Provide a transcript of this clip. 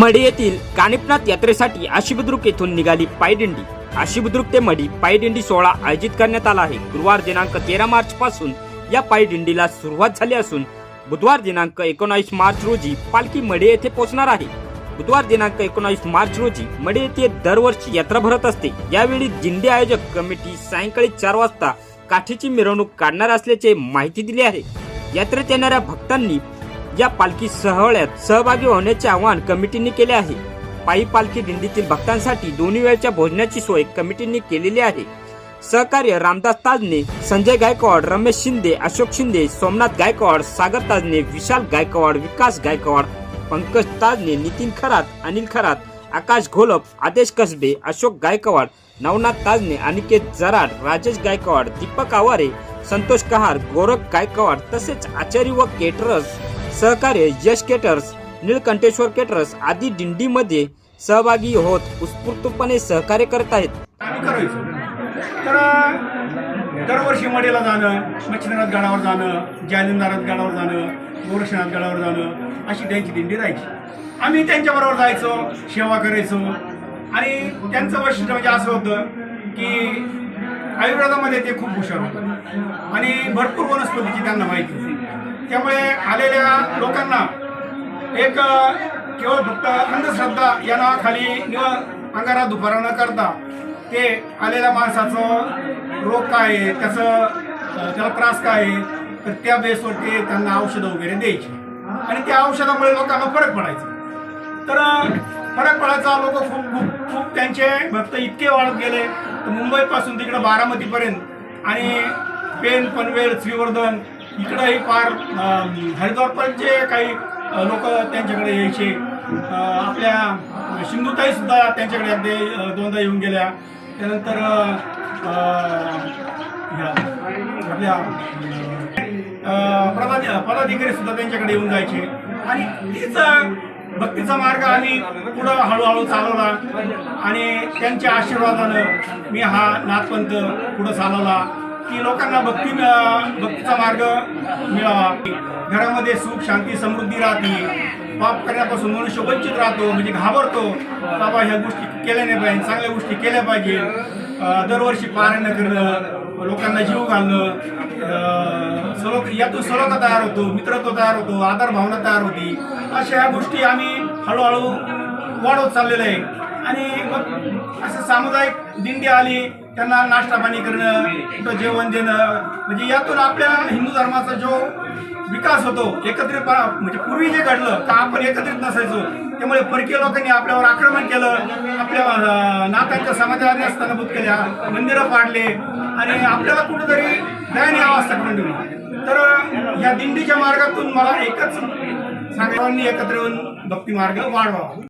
मढी येथील कानिपनाथ यात्रेसाठी आशिबुद्रुक येथून निघाली पायदिंडी. आशिबुद्रुक ते मढी पायदिंडी सोहळा आयोजित करण्यात आला आहे. गुरुवार दिनांक तेरा मार्च पासून या पायदिंडीला सुरुवात झाली असून बुधवार दिनांक एकोणावीस मार्च रोजी पालखी मढी येथे पोहोचणार आहे. बुधवार दिनांक एकोणावीस मार्च रोजी मढी येथे दरवर्षी यात्रा भरत असते. यावेळी दिंडी आयोजक कमिटी सायंकाळी चार वाजता काठीची मिरवणूक काढणार असल्याचे माहिती दिली आहे. यात्रेत येणाऱ्या भक्तांनी या पालखी सोहळ्यात सहभागी होण्याचे आवाहन कमिटीने केले आहे. पायी पालखी दिंडीतील भक्तांसाठी दोन्ही वेळच्या भोजनाची सोय कमिटीने केलेली आहे. सहकार्य रामदास ताजने संजय गायकवाड रमेश शिंदे अशोक शिंदे सोमनाथ गायकवाड सागर ताजने विशाल गायकवाड विकास गायकवाड पंकज ताजने नितीन खरात अनिल खरात आकाश घोलप आदेश कसबे अशोक गायकवाड नवनाथ ताजने अनिकेत जराड राजेश गायकवाड दीपक आवारे संतोष कहार गोरख गायकवाड तसेच आचारी व केटरस सहकार्य यश केटर्स निळकंठेश्वर केटर्स आदी दिंडीमध्ये सहभागी होत उत्स्फूर्तपणे सहकार्य करत आहेत. आम्ही करायचो. तर दरवर्षी मडेला जाणं मच्छिंद्रनाथ गडावर जाणं जालिंदारात गडावर जाणं गोरक्षनाथ गडावर जाणं अशी त्यांची दिंडी राहायची. आम्ही त्यांच्याबरोबर जायचो सेवा करायचो. आणि त्यांचं वैशिष्ट्य म्हणजे असं होतं की आयुर्वेदामध्ये ते खूप हुशार होतं. आणि भरपूर वनस्पतीची त्यांना माहिती होती. त्यामुळे आलेल्या लोकांना एक केवळ फक्त अंधश्रद्धा या नावाखाली निव अंगारा दुपारा न करता ते आलेल्या माणसाचं रोग काय आहे त्याचं त्याला त्रास काय आहे तर त्या बेसवरती त्यांना औषधं वगैरे द्यायची. आणि त्या औषधामुळे लोकांना फरक पडायचा. तर फरक पडायचा लोक खूप खूप खूप त्यांचे भक्त इतके वाढत गेले. तर मुंबईपासून तिकडं बारामतीपर्यंत आणि पेन पनवेल श्रीवर्धन इकडंही फार अ, जे काही लोक त्यांच्याकडे यायचे. आपल्या सिंधुताई सुद्धा त्यांच्याकडे अगदी दोनदा येऊन गेल्या. त्यानंतर आपल्या पदाधि पदाधिकारी सुद्धा त्यांच्याकडे येऊन जायचे. आणि तीच भक्तीचा मार्ग आम्ही पुढं हळूहळू चालवला. आणि त्यांच्या आशीर्वादानं मी हा नाथपंथ पुढं चालवला. की लोकांना भक्ती भक्तीचा मार्ग मिळावा. घरामध्ये सुख शांती समृद्धी राहते. पाप करण्यापासून मनुष्य वंचित राहतो म्हणजे घाबरतो. बाबा ह्या गोष्टी केल्या नाही पाहिजे चांगल्या गोष्टी केल्या पाहिजे. दरवर्षी पारायण करणं लोकांना जीव घालणं अं, यातून सलोखा तयार होतो मित्रत्व तयार होतो आदर भावना तयार होती. अशा ह्या गोष्टी आम्ही हळूहळू वाढवत चाललेलं आहे. आणि मग असं सामुदायिक दिंडी आली त्यांना नाश्ता पाणी करणं कुठं जेवण देणं. म्हणजे यातून आपल्या हिंदू धर्माचा जो विकास होतो एकत्रित म्हणजे पूर्वी जे घडलं का आपण एकत्रित नसायचो त्यामुळे परकीय लोकांनी आपल्यावर आक्रमण केलं. आपल्या नात्यांच्या समाजाने स्थानभूत केल्या मंदिरं पाडले आणि आपल्याला कुठेतरी दयानी अवस्था करून ठेवली तर या दिंडीच्या मार्गातून मला एकच सांगावांनी एकत्र येऊन भक्ती मार्ग वाढवावा.